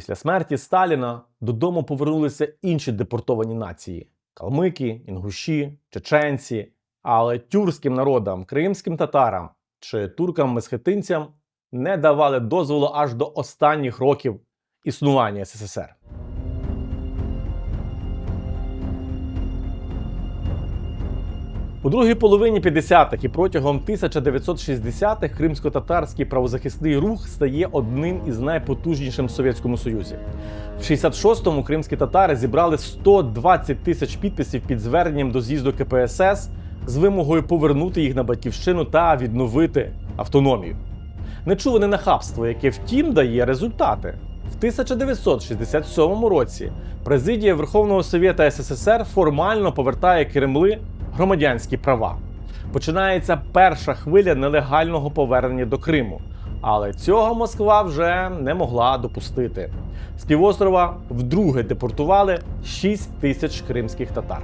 Після смерті Сталіна додому повернулися інші депортовані нації: калмики, інгуші, чеченці. Але тюркським народам, кримським татарам чи туркам-месхетинцям не давали дозволу аж до останніх років існування СССР. У другій половині 50-х і протягом 1960-х кримсько-татарський правозахисний рух стає одним із найпотужнішим в Совєтському Союзі. В 66-му кримські татари зібрали 120 тисяч підписів під зверненням до з'їзду КПСС з вимогою повернути їх на батьківщину та відновити автономію. Нечуване нахабство, яке втім дає результати. В 1967 році президія Верховного Совєта СССР формально повертає Кремли громадянські права. Починається перша хвиля нелегального повернення до Криму. Але цього Москва вже не могла допустити. З півострова вдруге депортували 6 тисяч кримських татар.